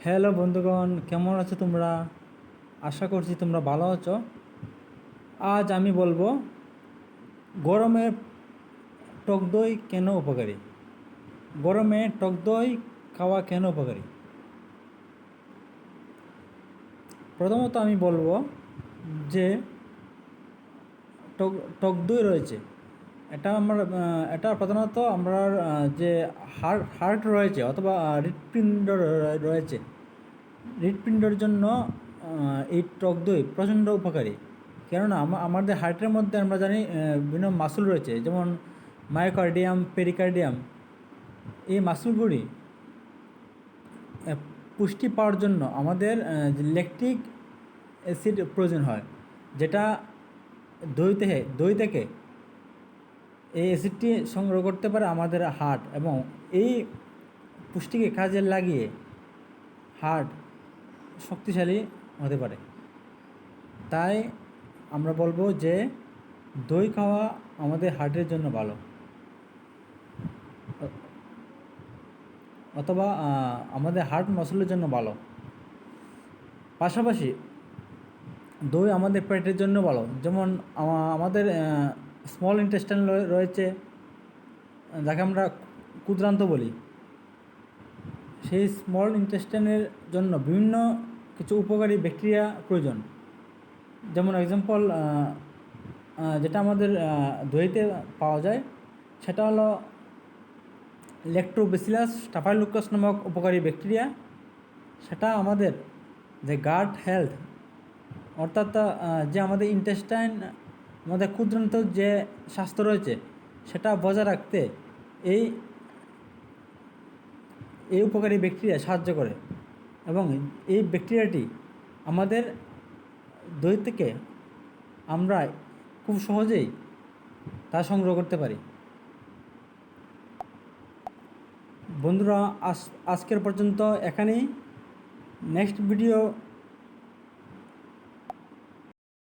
Hello বন্ধুগণ, কেমন আছো তোমরা? আশা করছি তোমরা ভালো আছো। আজ আমি বলব, গরমে টক দই কেন উপকারী? গরমে টক দই খাওয়া কেন উপকারী? প্রথমত আমি বলব যে, টক টক দই রয়েছে। এটা আমার এটা প্রধানত আমরা যে হার্ট হার্ট রয়েছে অথবা হৃৎপিণ্ড রয়েছে। হৃৎপিণ্ডের জন্য এই টক দই প্রচণ্ড উপকারী। কেননা আমাদের হার্টের মধ্যে আমরা জানি বিভিন্ন মাসুল রয়েছে, যেমন মায়োকার্ডিয়াম, পেরিকার্ডিয়াম। এই মাসুলগুলি পুষ্টি পাওয়ার জন্য আমাদের ল্যাকটিক অ্যাসিড প্রয়োজন হয়, যেটা দই থেকে দই থেকে এই অ্যাসিডটি সংগ্রহ করতে পারে আমাদের হার্ট এবং এই পুষ্টিকে কাজে লাগিয়ে হার্ট শক্তিশালী হতে পারে। তাই আমরা বলব যে দই খাওয়া আমাদের হার্টের জন্য ভালো। অথবা আমাদের হার্ট মাসলের জন্য ভালো। পাশাপাশি দই আমাদের পেটের জন্য ভালো। যেমন আমা- আমাদের স্মল ইন্টেস্টাইন রয়েছে, যাকে আমরা ক্ষুদ্রান্ত বলি। সেই স্মল ইন্টেস্টাইনের জন্য বিভিন্ন কিছু উপকারী ব্যাকটেরিয়া প্রয়োজন। যেমন এক্সাম্পল যেটা আমাদের দইতে পাওয়া যায়, সেটা হলো ল্যাক্টোবেসিলাস স্টাফাইলুকাস নামক উপকারী ব্যাকটেরিয়া সেটা আমাদের যে গার্ড হেলথ অর্থাৎ যে আমাদের ইন্টেস্টাইন আমাদের ক্ষুদ্রান্ত যে স্বাস্থ্য রয়েছে, সেটা বজায় রাখতে এই এই উপকারী ব্যাকটেরিয়া সাহায্য করে। এবং এই ব্যাকটেরিয়াটি আমাদের দই থেকে আমরা খুব সহজেই তা সংগ্রহ করতে পারি। বন্ধুরা, আজ, আজকের পর্যন্ত এখানেই। Next video